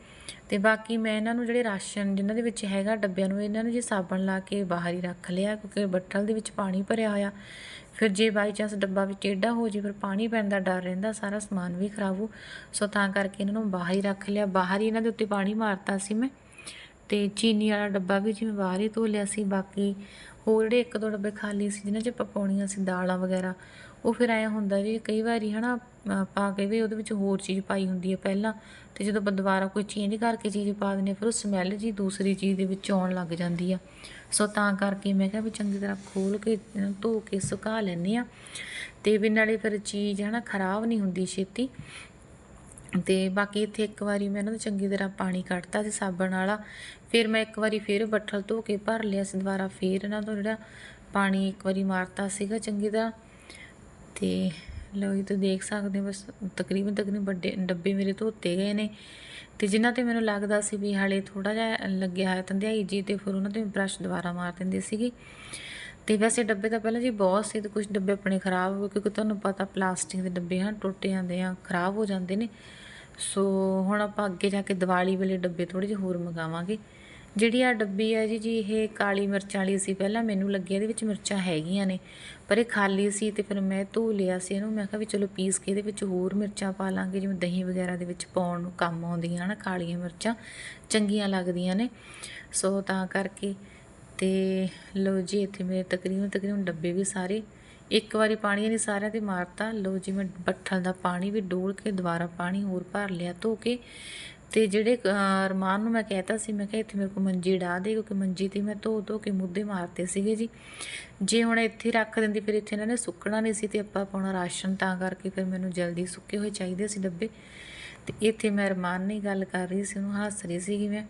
ਤੇ ਬਾਕੀ ਮੈਂ ਇਹਨਾਂ ਨੂੰ ਜਿਹੜੇ ਰਾਸ਼ਨ ਜਿਨ੍ਹਾਂ ਦੇ ਵਿੱਚ ਹੈਗਾ ਡੱਬਿਆਂ ਨੂੰ, ਇਹਨਾਂ ਨੂੰ ਜੀ ਸਾਬਣ ਲਾ ਕੇ ਬਾਹਰ ਹੀ ਰੱਖ ਲਿਆ ਕਿਉਂਕਿ ਬੱਟਲ ਦੇ ਵਿੱਚ ਪਾਣੀ ਭਰਿਆ ਹੋਇਆ। ਫਿਰ ਜੇ ਬਾਈ ਚਾਂਸ ਡੱਬਾ ਵਿੱਚ ਟੇਢਾ ਹੋ ਜੇ, ਫਿਰ ਪਾਣੀ ਪੈਣ ਦਾ ਡਰ ਰਹਿੰਦਾ, ਸਾਰਾ ਸਮਾਨ ਵੀ ਖਰਾਬ ਹੋ। ਸੋ ਤਾਂ ਕਰਕੇ ਇਹਨਾਂ ਨੂੰ ਬਾਹਰ ਹੀ ਰੱਖ ਲਿਆ। ਬਾਹਰ ਹੀ ਇਹਨਾਂ ਦੇ ਉੱਤੇ ਪਾਣੀ ਮਾਰਤਾ ਸੀ ਮੈਂ। ਤੇ ਚੀਨੀ ਵਾਲਾ ਡੱਬਾ ਵੀ ਜਿਵੇਂ ਬਾਹਰ ਹੀ ਧੋ ਲਿਆ ਸੀ। ਬਾਕੀ ਹੋਰ ਜਿਹੜੇ ਇੱਕ ਦੋ ਡੱਬੇ ਖਾਲੀ ਸੀ, ਜਿਨ੍ਹਾਂ 'ਚ ਪਕਾਉਣੀਆਂ ਸੀ, ਦਾਲਾਂ ਵਗੈਰਾ, ਉਹ ਫਿਰ ਐਂ ਹੁੰਦਾ ਵੀ ਕਈ ਵਾਰੀ ਹਨਾ ਪਾ ਕੇ ਵੀ ਉਹਦੇ ਵਿੱਚ ਹੋਰ ਚੀਜ਼ ਪਾਈ ਹੁੰਦੀ ਹੈ ਪਹਿਲਾਂ ਤੇ ਜਦੋਂ ਆਪਾਂ ਦੁਬਾਰਾ ਕੋਈ ਚੇਂਜ ਕਰਕੇ ਚੀਜ਼ ਪਾ ਦਿੰਦੇ ਹਾਂ, ਫਿਰ ਉਹ ਸਮੈਲ ਜੀ ਦੂਸਰੀ ਚੀਜ਼ ਦੇ ਵਿੱਚ ਆਉਣ ਲੱਗ ਜਾਂਦੀ ਆ। ਸੋ ਤਾਂ ਕਰਕੇ ਮੈਂ ਕਿਹਾ ਵੀ ਚੰਗੀ ਤਰ੍ਹਾਂ ਖੋਲ ਕੇ ਧੋ ਕੇ ਸੁਕਾ ਲੈਂਦੇ ਆ ਤੇ ਵੀ ਨਾਲੇ ਫਿਰ ਚੀਜ਼ ਹਨਾ ਖਰਾਬ ਨਹੀਂ ਹੁੰਦੀ ਛੇਤੀ। ਤੇ ਬਾਕੀ ਇੱਥੇ ਇੱਕ ਵਾਰੀ ਮੈਂ ਇਹਨਾਂ ਦਾ ਚੰਗੀ ਤਰ੍ਹਾਂ ਪਾਣੀ ਕੱਢਤਾ ਸੀ ਸਾਬਣ ਵਾਲਾ। ਫਿਰ ਮੈਂ ਇੱਕ ਵਾਰੀ ਫਿਰ ਬੱਠਲ ਧੋ ਕੇ ਭਰ ਲਿਆ ਸੀ ਦੁਬਾਰਾ ਫਿਰ ਇਹਨਾਂ ਤੋਂ ਜਿਹੜਾ ਪਾਣੀ ਇੱਕ ਵਾਰੀ ਮਾਰਤਾ ਸੀਗਾ ਚੰਗੀ ਤਰ੍ਹਾਂ। ਤੇ ਲਓ ਇਹ ਤਾਂ ਦੇਖ ਸਕਦੇ ਹੋ, ਬਸ ਤਕਰੀਬਨ ਤਕਰੀਬਨ ਵੱਡੇ ਡੱਬੇ ਮੇਰੇ ਧੋਤੇ ਗਏ ਨੇ। ਤੇ ਜਿਨ੍ਹਾਂ ਤੇ ਮੈਨੂੰ ਲੱਗਦਾ ਸੀ ਵੀ ਹਾਲੇ ਥੋੜਾ ਜਿਹਾ ਲੱਗਿਆ ਹੈ ਤੰਦਿਆਈ ਜੀ, ਤੇ ਫਿਰ ਉਹਨਾਂ ਤੇ ਬ੍ਰਸ਼ ਦੁਬਾਰਾ ਮਾਰ ਦਿੰਦੇ ਸੀਗੇ। ਤੇ ਵੈਸੇ ਡੱਬੇ ਤਾਂ ਪਹਿਲਾਂ ਜੀ ਬਹੁਤ ਸੀ, ਤੇ ਕੁਝ ਡੱਬੇ ਆਪਣੇ ਖਰਾਬ ਹੋ ਗਏ, ਕਿਉਂਕਿ ਤੁਹਾਨੂੰ ਪਤਾ ਪਲਾਸਟਿਕ ਦੇ ਡੱਬੇ ਹਨ, ਟੁੱਟ ਜਾਂਦੇ ਆ, ਖਰਾਬ ਹੋ ਜਾਂਦੇ ਨੇ। ਸੋ ਹੁਣ ਆਪਾਂ ਅੱਗੇ ਜਾ ਕੇ ਦੀਵਾਲੀ ਵੇਲੇ ਡੱਬੇ ਥੋੜੇ ਜਿਹੇ ਹੋਰ ਮੰਗਾਵਾਂਗੇ। ਜਿਹੜੀ ਆ ਡੱਬੀ ਆ ਜੀ ਜੀ ਇਹ ਕਾਲੀ ਮਿਰਚਾਂ ਵਾਲੀ ਸੀ, ਪਹਿਲਾਂ ਮੈਨੂੰ ਲੱਗਿਆ ਇਹਦੇ ਵਿੱਚ ਮਿਰਚਾਂ ਹੈਗੀਆਂ ਨੇ, ਪਰ ਇਹ ਖਾਲੀ ਸੀ ਤੇ ਫਿਰ ਮੈਂ ਧੋ ਲਿਆ ਸੀ ਇਹਨੂੰ, ਮੈਂ ਕਿਹਾ ਵੀ ਚਲੋ ਪੀਸ ਕੇ ਇਹਦੇ ਵਿੱਚ ਹੋਰ ਮਿਰਚਾਂ ਪਾ ਲਾਂਗੇ, ਜਿਵੇਂ ਦਹੀਂ ਵਗੈਰਾ ਦੇ ਵਿੱਚ ਪਾਉਣ ਨੂੰ ਕੰਮ ਆਉਂਦੀਆਂ ਹਨ, ਕਾਲੀਆਂ ਮਿਰਚਾਂ, ਚੰਗੀਆਂ ਲੱਗਦੀਆਂ ਨੇ, ਸੋ ਤਾਂ ਕਰਕੇ ਤੇ ਲਓ ਜੀ ਇੱਥੇ ਮੇਰੇ ਤਕਰੀਬਨ ਤਕਰੀਬਨ ਡੱਬੇ ਵੀ ਸਾਰੇ, ਇੱਕ ਵਾਰੀ ਪਾਣੀ ਨਹੀਂ ਸਾਰਿਆਂ ਤੇ ਮਾਰਤਾ, ਲਓ ਜੀ ਮੈਂ ਬੱਠਲ ਦਾ ਪਾਣੀ ਵੀ ਡੋਲ ਕੇ ਦੁਬਾਰਾ ਪਾਣੀ ਹੋਰ ਭਰ ਲਿਆ, ਧੋ ਕੇ ਤੇ ਜਿਹੜੇ ਅਹ, ਅਰਮਾਨ ਨੂੰ ਮੈਂ ਕਹਿਤਾ ਸੀ ਮੈਂ ਕਿਹਾ ਇੱਥੇ ਮੇਰੇ ਕੋ ਮੰਜੀ ਢਾ ਦੇ ਕਿਉਂਕਿ ਮੰਜੀ ਤੇ ਮੈਂ ਧੋ ਧੋ ਕੇ ਮੁੱਦੇ ਮਾਰਤੇ ਸੀਗੇ ਜੀ। ਜੇ ਹੁਣ ਇੱਥੇ ਰੱਖ ਦਿੰਦੀ ਫਿਰ ਇੱਥੇ ਇਹਨਾਂ ਨੇ ਸੁੱਕਣਾ ਨਹੀਂ ਸੀ ਤੇ ਆਪਾਂ ਪਾਉਣਾ ਰਾਸ਼ਨ ਤਾਂ ਕਰਕੇ ਫਿਰ ਮੈਨੂੰ ਜਲਦੀ ਸੁੱਕੇ ਹੋਏ ਚਾਹੀਦੇ ਸੀ ਡੱਬੇ। ਤੇ ਇੱਥੇ ਮੈਂ ਅਰਮਾਨ ਨਾਲ ਗੱਲ ਕਰ ਰਹੀ ਸੀ ਉਹਨੂੰ ਹੱਸ ਰਹੀ ਸੀਗੀ ਮੈਂ।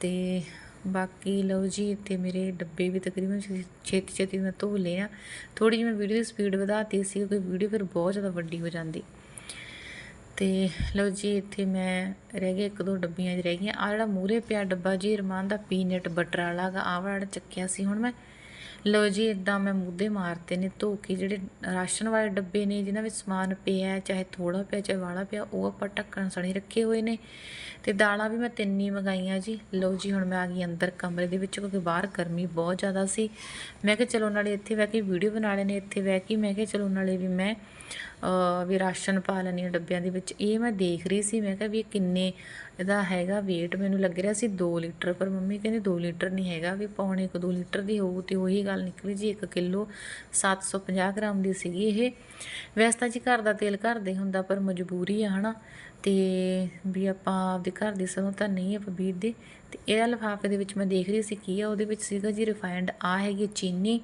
ਤੇ ਬਾਕੀ ਲਓ ਜੀ ਇੱਥੇ ਮੇਰੇ ਡੱਬੇ ਵੀ ਤਕਰੀਬਨ ਛੇਤੀ ਛੇਤੀ ਮੈਂ ਧੋ ਲਿਆ ਆ। ਥੋੜੀ ਜਿਹੀ ਮੈਂ ਵੀਡੀਓ ਦੀ ਸਪੀਡ ਵਧਾਤੀ ਸੀ ਕਿਉਂਕਿ ਵੀਡੀਓ ਫਿਰ ਬਹੁਤ ਜ਼ਿਆਦਾ ਵੱਡੀ ਹੋ ਜਾਂਦੀ। ਤੇ ਲਓ ਜੀ, ਇੱਥੇ ਮੈਂ ਰਹਿ ਗਿਆ ਇੱਕ ਦੋ ਡੱਬੀਆਂ ਚ ਰਹਿ ਗਈਆਂ। ਆ ਜਿਹੜਾ ਮੂਰੇ ਪਿਆ ਡੱਬਾ ਜੀ, ਰਮਾਨ ਦਾ ਪੀਨਟ ਬਟਰ ਵਾਲਾ ਗਾ, ਆਹ ਵਾਲਾ ਚੱਕਿਆ ਸੀ ਹੁਣ ਮੈਂ। ਲਓ ਜੀ ਇਦਾਂ ਮੈਂ ਮੁੱਦੇ ਮਾਰਤੇ ਨੇ ਧੋ ਕੇ, ਜਿਹੜੇ ਰਾਸ਼ਨ ਵਾਲੇ ਡੱਬੇ ਨੇ, ਜਿਨ੍ਹਾਂ ਵਿੱਚ ਸਮਾਨ ਪਿਆ, ਚਾਹੇ ਥੋੜਾ ਪਿਆ, ਚਾਹੇ ਵਾਲਾ ਪਿਆ, ਉਹ ਆਪਾਂ ਢੱਕਣ ਸਣੇ ਰੱਖੇ ਹੋਏ ਨੇ। ਤੇ ਦਾਲਾਂ ਵੀ ਮੈਂ ਤਿੰਨ ਹੀ ਮੰਗਾਈਆਂ ਜੀ। ਲਓ ਜੀ, ਹੁਣ ਮੈਂ ਆ ਗਈ ਅੰਦਰ ਕਮਰੇ ਦੇ ਵਿੱਚ, ਕਿਉਂਕਿ ਬਾਹਰ ਗਰਮੀ ਬਹੁਤ ਜ਼ਿਆਦਾ ਸੀ। ਮੈਂ ਕਿਹਾ ਚਲੋ ਨਾਲੇ ਇੱਥੇ ਬਹਿ ਕੇ ਵੀਡੀਓ ਬਣਾ ਲੈਣੇ ਇੱਥੇ ਬਹਿ ਕੇ। ਮੈਂ ਕਿਹਾ ਚਲੋ ਨਾਲੇ ਵੀ ਮੈਂ ਵੀ ਰਾਸ਼ਨ ਪਾ ਲੈਣੀ ਡੱਬਿਆਂ ਦੇ ਵਿੱਚ। ਇਹ ਮੈਂ ਦੇਖ ਰਹੀ ਸੀ, ਮੈਂ ਕਿਹਾ ਵੀ ਇਹ ਕਿੰਨੇ ਇਹਦਾ ਹੈਗਾ weight ਮੈਨੂੰ ਲੱਗ ਰਿਹਾ ਸੀ 2 ਲੀਟਰ, ਪਰ ਮੰਮੀ ਕਹਿੰਦੇ 2 ਲੀਟਰ ਨਹੀਂ ਹੈਗਾ, ਵੀ ਪੌਣੇ ਕੁ 2 ਲੀਟਰ ਦੀ ਹੋਊ ਤੇ ਉਹੀ ਗੱਲ ਨਿਕਲੀ ਜੀ 1 ਕਿਲੋ 750 ਗ੍ਰਾਮ ਦੀ ਸੀਗੀ ਇਹ। ਵੈਸੇ ਤਾਂ ਜੀ ਘਰ ਦਾ ਤੇਲ ਘਰ ਦੇ ਹੁੰਦਾ, ਪਰ ਮਜਬੂਰੀ ਆ ਹਨਾ। ਤੇ ਵੀ ਆਪਾਂ ਆਪਦੇ ਘਰ ਦੀ ਸਰੋਂ ਤਾਂ ਨਹੀਂ ਆਪਾਂ ਬੀਜਦੇ ਤੇ ਇਹਦਾ ਲਿਫਾਫੇ ਦੇ ਵਿੱਚ ਮੈਂ ਦੇਖ ਰਹੀ ਸੀ, ਕੀ ਆ, ਉਹਦੇ ਵਿੱਚ ਸੀਗਾ ਜੀ ਰਿਫਾਈਨਡ ਆ ਹੈਗੀ ਚੀਨੀ।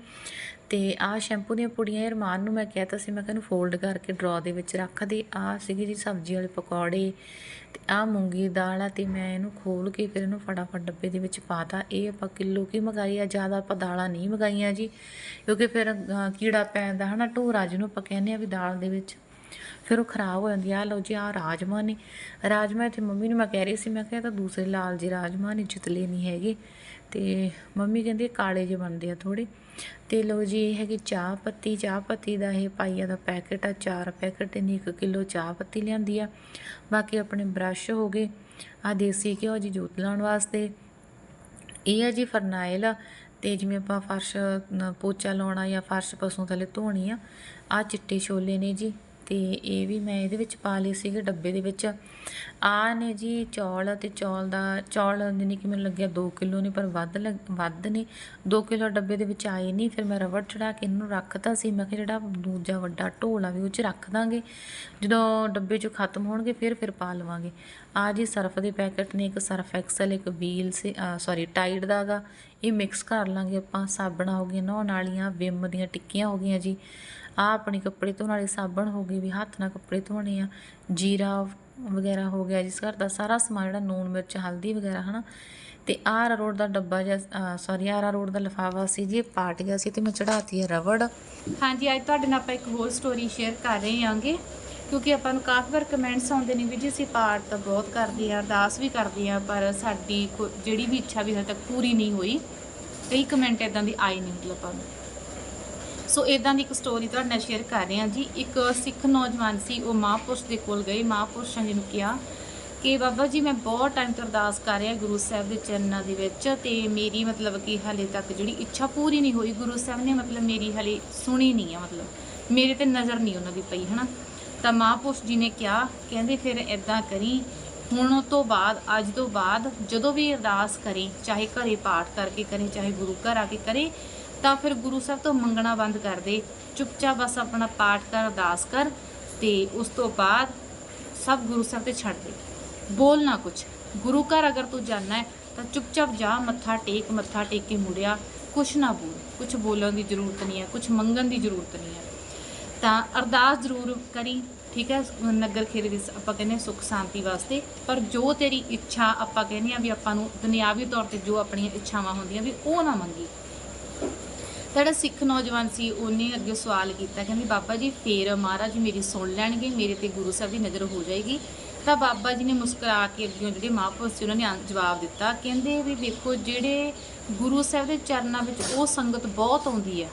ਤੇ ਆਹ ਸ਼ੈਂਪੂ ਦੀਆਂ ਪੁੜੀਆਂ ਅਰਮਾਨ ਨੂੰ ਮੈਂ ਕਹਿਤਾ ਸੀ ਮੈਂ ਕਿਹਾ ਇਹਨੂੰ ਫੋਲਡ ਕਰਕੇ ਡਰਾ ਦੇ ਵਿੱਚ ਰੱਖ ਦੇ। ਆ ਸੀਗੀ ਜੀ ਸਬਜ਼ੀ ਵਾਲੇ ਪਕੌੜੇ ਤੇ ਆ ਮੂੰਗੀ ਦਾਲ ਆ ਤੇ ਮੈਂ ਇਹਨੂੰ ਖੋਲ ਕੇ ਫਿਰ ਇਹਨੂੰ ਫਟਾਫਟ ਡੱਬੇ ਦੇ ਵਿੱਚ ਪਾਤਾ। ਇਹ ਆਪਾਂ ਕਿਲੋ ਕੀ ਮੰਗਾਈ ਆ ਜ਼ਿਆਦਾ ਆਪਾਂ ਦਾਲਾਂ ਨਹੀਂ ਮੰਗਾਈਆਂ ਜੀ ਕਿਉਂਕਿ ਫਿਰ ਅਹ, ਕੀੜਾ ਪੈਂਦਾ ਹਨਾ ਢੋਰਾ ਜਿਹਨੂੰ ਆਪਾਂ ਕਹਿੰਦੇ ਆ ਵੀ ਦਾਲ ਦੇ ਵਿੱਚ। ਫਿਰ ਉਹ ਖਰਾਬ ਹੋ ਜਾਂਦੀ ਆ। ਲਓ ਜੀ ਆ ਰਾਜਮਾ ਨੇ। ਰਾਜਮਾ ਇੱਥੇ ਮੰਮੀ ਨੂੰ ਮੈਂ ਕਹਿ ਰਹੀ ਸੀ ਮੈਂ ਕਿਹਾ ਇਹ ਤਾਂ ਦੂਸਰੇ ਲਾਲ ਜੀ ਰਾਜਮਾ ਨੇ ਚਿਤਲੇ ਨਹੀਂ ਹੈਗੇ। ਤੇ ਮੰਮੀ ਕਹਿੰਦੀ ਕਾਲੇ ਜਿਹੇ ਬਣਦੇ ਆ ਥੋੜੇ ਤੇ ਲਓ ਜੀ, ਇਹ ਹੈਗੀ ਚਾਹ ਪੱਤੀ। ਚਾਹ ਪੱਤੀ ਦਾ ਇਹ ਪਾਈਆ ਦਾ ਪੈਕੇਟ ਆ, ਚਾਰ ਪੈਕੇਟ ਨੇ 1 ਕਿਲੋ ਚਾਹ ਪੱਤੀ ਲਿਆਂਦੀ ਆ। ਬਾਕੀ ਆਪਣੇ ਬ੍ਰਸ਼ ਹੋ ਗਏ। ਆ ਦੇਸੀ ਘਿਓ ਜੀ ਜੋਤ ਲਾਉਣ ਵਾਸਤੇ। ਇਹ ਆ ਜੀ ਫਰਨਾਇਲ ਤੇ ਜਿਵੇਂ ਆਪਾਂ ਫਰਸ਼ ਪੋਚਾ ਲਾਉਣਾ ਜਾਂ ਫਰਸ਼ ਪਸ਼ੂ ਥੱਲੇ ਧੋਣੀ ਆ ਆ ਚਿੱਟੇ ਛੋਲੇ ਨੇ ਜੀ। ਤੇ ਇਹ ਵੀ ਮੈਂ ਇਹਦੇ ਵਿੱਚ ਪਾ ਲਏ ਸੀਗੇ ਡੱਬੇ ਦੇ ਵਿੱਚ। ਆ ਨੇ ਜੀ ਚੌਲ ਤੇ ਚੌਲ ਦਾ, ਚੌਲ ਜਾਣੀ ਕਿ ਮੈਨੂੰ ਲੱਗਿਆ 2 ਕਿਲੋ ਨੇ, ਪਰ ਵੱਧ ਲੱਗ- ਵੱਧ ਨੇ। 2 ਕਿਲੋ ਡੱਬੇ ਦੇ ਵਿੱਚ ਆਏ ਨਹੀਂ, ਫਿਰ ਮੈਂ ਰਬੜ ਚੜਾ ਕੇ ਇਹਨੂੰ ਰੱਖਤਾ ਸੀ। ਮੈਂ ਕਿਹਾ ਜਿਹੜਾ ਦੂਜਾ ਵੱਡਾ ਢੋਲ ਆ ਵੀ ਉਹ ਚ ਰੱਖ ਦਾਂਗੇ। ਜਦੋਂ ਡੱਬੇ ਚ ਖਤਮ ਹੋਣਗੇ, ਫਿਰ ਫਿਰ ਪਾ ਲਵਾਂਗੇ। ਆ ਜੀ ਸਰਫ ਦੇ ਪੈਕੇਟ ਨੇ, ਇੱਕ ਸਰਫ ਐਕਸਲ, ਇੱਕ ਵੀਲ ਸੇ ਸੌਰੀ ਟਾਈਡ ਦਾਗਾ ਇਹ ਮਿਕਸ ਕਰ ਲਾਂਗੇ ਆਪਾਂ, ਸਾਬਣਾ ਹੋ ਗਈਆਂ, ਨਹਾਉਣ ਵਾਲੀਆਂ, ਵਿਮ ਦੀਆਂ ਟਿੱਕੀਆਂ ਹੋ ਗਈਆਂ ਜੀ। ਆ ਆਪਣੀ ਕੱਪੜੇ ਧੋਣ ਵਾਲੀ ਸਾਬਣ ਹੋ ਗਈ, ਵੀ ਹੱਥ ਨਾਲ ਕੱਪੜੇ ਧੋਣੇ ਆ, ਜੀਰਾ ਵਗੈਰਾ ਹੋ ਗਿਆ, ਜਿਸ ਘਰ ਦਾ ਸਾਰਾ ਸਮਾਨ ਜਿਹੜਾ ਨੂਨ ਮਿਰਚ, ਹਲਦੀ ਵਗੈਰਾ, ਹਨਾ। ਤੇ ਆਰ ਰੋਡ ਦਾ ਡੱਬਾ ਜਾਂ ਸੌਰੀ ਆਰ ਰੋਡ ਦਾ ਲਿਫਾਫਾ ਸੀ ਜੀ, ਇਹ ਪਾਟ ਗਿਆ ਸੀ ਤੇ ਮੈਂ ਚੜਾਤੀ ਹੈ ਰਬੜ। ਹਾਂਜੀ, ਅੱਜ ਤੁਹਾਡੇ ਨਾਲ ਆਪਾਂ ਇੱਕ ਹੋਰ ਸਟੋਰੀ ਸ਼ੇਅਰ ਕਰ ਰਹੇ ਹਾਂਗੇ ਕਿਉਂਕਿ ਆਪਾਂ ਨੂੰ ਕਾਫੀ ਵਾਰ ਕਮੈਂਟਸ ਆਉਂਦੇ ਨੇ ਵੀ ਜੀ, ਅਸੀਂ ਪਾਠ ਤਾਂ ਬਹੁਤ ਕਰਦੇ ਆ, ਅਰਦਾਸ ਵੀ ਕਰਦੇ ਆ, ਪਰ ਸਾਡੀ ਕੋ- ਜਿਹੜੀ ਵੀ ਇੱਛਾ ਵੀ ਹਜੇ ਤੱਕ ਪੂਰੀ ਨਹੀਂ ਹੋਈ, ਕਈ ਕਮੈਂਟ ਇਦਾਂ ਦੀ ਆਏ ਨਹੀਂ ਮਤਲਬ ਆਪਾਂ ਨੂੰ। ਸੋ ਇਦਾਂ ਦੀ ਇੱਕ ਸਟੋਰੀ ਤੁਹਾਡੇ ਨਾਲ ਸ਼ੇਅਰ ਕਰ ਰਹੇ ਹਾਂ ਜੀ। ਇੱਕ ਸਿੱਖ ਨੌਜਵਾਨ ਸੀ, ਉਹ ਮਹਾਂਪੁਰਸ਼ ਦੇ ਕੋਲ ਗਏ। ਮਹਾਂਪੁਰਸ਼ਾਂ ਜੀ ਨੂੰ ਕਿਹਾ ਕਿ, ਬਾਬਾ ਜੀ, ਮੈਂ ਬਹੁਤ ਟਾਈਮ ਤੋਂ ਅਰਦਾਸ ਕਰ ਰਿਹਾ ਗੁਰੂ ਸਾਹਿਬ ਦੇ ਚਰਨਾਂ ਦੇ ਵਿੱਚ ਤੇ ਮੇਰੀ ਮਤਲਬ ਕਿ ਹਾਲੇ ਤੱਕ ਜਿਹੜੀ ਇੱਛਾ ਪੂਰੀ ਨਹੀਂ ਹੋਈ। ਗੁਰੂ ਸਾਹਿਬ ਨੇ ਮਤਲਬ ਮੇਰੀ ਹਾਲੇ ਸੁਣੀ ਨਹੀਂ ਆ, ਮਤਲਬ ਮੇਰੇ ਤੇ ਨਜ਼ਰ ਨਹੀਂ ਉਹਨਾਂ ਦੀ ਪਈ, ਹਨਾ? ਤਾਂ ਮਹਾਂਪੁਰਸ਼ ਜੀ ਨੇ ਕਿਹਾ, ਕਹਿੰਦੇ ਫਿਰ ਇਦਾਂ ਕਰੀ, ਹੁਣ ਤੋਂ ਬਾਅਦ, ਅੱਜ ਤੋਂ ਬਾਅਦ ਜਦੋਂ ਵੀ ਅਰਦਾਸ ਕਰੇ, ਚਾਹੇ ਘਰੇ ਪਾਠ ਕਰਕੇ ਕਰੇ, ਚਾਹੇ ਗੁਰੂ ਘਰ ਆ ਕੇ ਕਰੇ ਤਾਂ ਫਿਰ ਗੁਰੂ ਸਾਹਿਬ ਤੋਂ ਮੰਗਣਾ ਬੰਦ ਕਰ ਦੇ। ਚੁੱਪਚਾਪ ਬਸ ਆਪਣਾ ਪਾਠ ਕਰ, ਅਰਦਾਸ ਕਰ ਤੇ ਉਸ ਤੋਂ ਬਾਅਦ ਸਭ ਗੁਰੂ ਸਾਹਿਬ ਤੇ ਛੱਡ ਦੇ। ਬੋਲ ਨਾ ਕੁਛ। ਗੁਰੂ ਘਰ ਅਗਰ ਤੂੰ ਜਾਣਾ ਹੈ ਤਾਂ ਚੁੱਪਚਾਪ ਜਾ, ਮੱਥਾ ਟੇਕ ਮੱਥਾ ਟੇਕ ਕੇ ਮੁੜਿਆ। ਕੁਛ ਨਾ ਬੋਲ। ਕੁਛ ਬੋਲਣ ਦੀ ਜ਼ਰੂਰਤ ਨਹੀਂ ਹੈ, ਕੁਛ ਮੰਗਣ ਦੀ ਜ਼ਰੂਰਤ ਨਹੀਂ ਹੈ। ਤਾਂ ਅਰਦਾਸ ਜ਼ਰੂਰ ਕਰੀ, ਠੀਕ ਹੈ? ਨਗਰ ਖੇਰੇ ਦੀ ਆਪਾਂ ਕਹਿੰਦੇ ਹਾਂ ਸੁੱਖ, ਸ਼ਾਂਤੀ ਵਾਸਤੇ। ਪਰ ਜੋ ਤੇਰੀ ਇੱਛਾ ਆਪਾਂ ਕਹਿੰਦੇ ਆ ਵੀ ਆਪਾਂ ਨੂੰ ਦੁਨਿਆਵੀ ਤੌਰ ਤੇ ਜੋ ਆਪਣੀਆਂ ਇੱਛਾਵਾਂ ਹੁੰਦੀਆਂ ਵੀ ਉਹ ਨਾ ਮੰਗੀ। ਜਿਹੜਾ ਸਿੱਖ ਨੌਜਵਾਨ ਸੀ, ਉਹਨੇ ਅੱਗੇ ਸਵਾਲ ਕੀਤਾ, ਕਹਿੰਦੀ, ਬਾਬਾ ਜੀ, ਫੇਰ ਮਹਾਰਾਜ ਮੇਰੀ ਸੁਣ ਲੈਣਗੇ, ਮੇਰੇ ਤੇ ਗੁਰੂ ਸਾਹਿਬ ਦੀ ਨਜ਼ਰ ਹੋ ਜਾਏਗੀ। ਤਾਂ ਬਾਬਾ ਜੀ ਨੇ ਮੁਸਕਰਾ ਕੇ ਅੱਗੇ ਜਿਹੜੇ ਮਹਾਂਪੁਰਸ਼ ਸੀ, ਉਹਨਾਂ ਨੇ ਜਵਾਬ ਦਿੱਤਾ, ਕਹਿੰਦੇ ਵੀ ਵੇਖੋ, ਜਿਹੜੇ ਗੁਰੂ ਸਾਹਿਬ ਦੇ ਚਰਨਾਂ ਵਿੱਚ ਉਹ ਸੰਗਤ ਬਹੁਤ ਆਉਂਦੀ ਹੈ,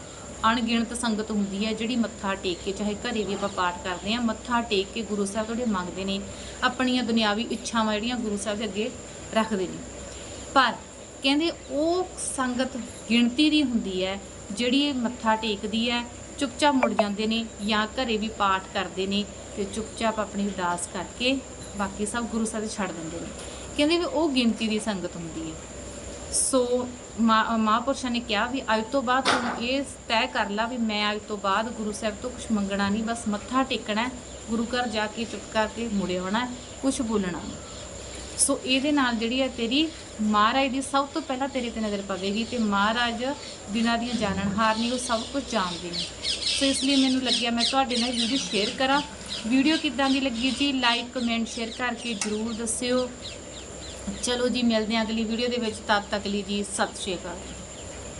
ਅਣਗਿਣਤ ਸੰਗਤ ਹੁੰਦੀ ਹੈ, ਜਿਹੜੀ ਮੱਥਾ ਟੇਕ ਕੇ, ਚਾਹੇ ਘਰੇ ਵੀ ਆਪਾਂ ਪਾਠ ਕਰਦੇ ਹਾਂ, ਮੱਥਾ ਟੇਕ ਕੇ ਗੁਰੂ ਸਾਹਿਬ ਤੋਂ ਮੰਗਦੇ ਨੇ, ਆਪਣੀਆਂ ਦੁਨਿਆਵੀ ਇੱਛਾਵਾਂ ਜਿਹੜੀਆਂ ਗੁਰੂ ਸਾਹਿਬ ਦੇ ਅੱਗੇ ਰੱਖਦੇ ਨੇ। ਪਰ ਕਹਿੰਦੇ, ਉਹ ਸੰਗਤ ਗਿਣਤੀ ਦੀ ਹੁੰਦੀ ਹੈ ਜਿਹੜੀ ਇਹ ਮੱਥਾ ਟੇਕਦੀ ਹੈ, ਚੁੱਪਚਾਪ ਮੁੜ ਜਾਂਦੇ ਨੇ ਜਾਂ ਘਰੇ ਵੀ ਪਾਠ ਕਰਦੇ ਨੇ ਤੇ ਚੁੱਪਚਾਪ ਆਪਣੀ ਅਰਦਾਸ ਕਰਕੇ ਬਾਕੀ ਸਭ ਗੁਰੂ ਸਾਹਿਬ ਛੱਡ ਦਿੰਦੇ ਨੇ। ਕਹਿੰਦੇ ਵੀ ਉਹ ਗਿਣਤੀ ਦੀ ਸੰਗਤ ਹੁੰਦੀ ਹੈ। ਸੋ ਮਾ- ਮਹਾਂਪੁਰਸ਼ਾਂ ਨੇ ਕਿਹਾ ਵੀ ਅੱਜ ਤੋਂ ਬਾਅਦ ਤੂੰ ਇਹ ਤੈਅ ਕਰ ਲਾ ਵੀ ਮੈਂ ਅੱਜ ਤੋਂ ਬਾਅਦ ਗੁਰੂ ਸਾਹਿਬ ਤੋਂ ਕੁਝ ਮੰਗਣਾ ਨਹੀਂ, ਬਸ ਮੱਥਾ ਟੇਕਣਾ ਗੁਰੂ ਘਰ ਜਾ ਕੇ ਚੁੱਪ ਕਰਕੇ ਮੁੜੇ ਆਉਣਾ ਕੁਝ ਬੋਲਣਾ ਨਹੀਂ। ਸੋ ਇਹਦੇ ਨਾਲ ਜਿਹੜੀ ਹੈ ਤੇਰੀ ਮਹਾਰਾਜ ਦੀ ਸਭ ਤੋਂ ਪਹਿਲਾਂ ਤੇਰੇ ਤੇ ਨਜ਼ਰ ਪਵੇਗੀ ਤੇ ਮਹਾਰਾਜ ਦਿਨਾਂ ਦੀਆਂ ਜਾਣਨਹਾਰ ਨੇ ਉਹ ਸਭ ਕੁਝ ਜਾਣਦੇ ਨੇ। ਸੋ ਇਸ ਲਈ ਮੈਨੂੰ ਲੱਗਿਆ ਮੈਂ ਤੁਹਾਡੇ ਨਾਲ ਵੀਡੀਓ ਸ਼ੇਅਰ ਕਰਾਂ। ਵੀਡੀਓ ਕਿੱਦਾਂ ਦੀ ਲੱਗੀ ਜੀ? ਲਾਈਕ ਕਮੈਂਟ ਸ਼ੇਅਰ ਕਰਕੇ ਜਰੂਰ ਦੱਸਿਓ। ਚਲੋ ਜੀ, ਮਿਲਦੇ ਹਾਂ ਅਗਲੀ ਵੀਡੀਓ ਦੇ ਵਿੱਚ। ਤਦ ਤੱਕ ਲਈ ਜੀ, ਸਤਿ ਸ਼੍ਰੀ ਅਕਾਲ।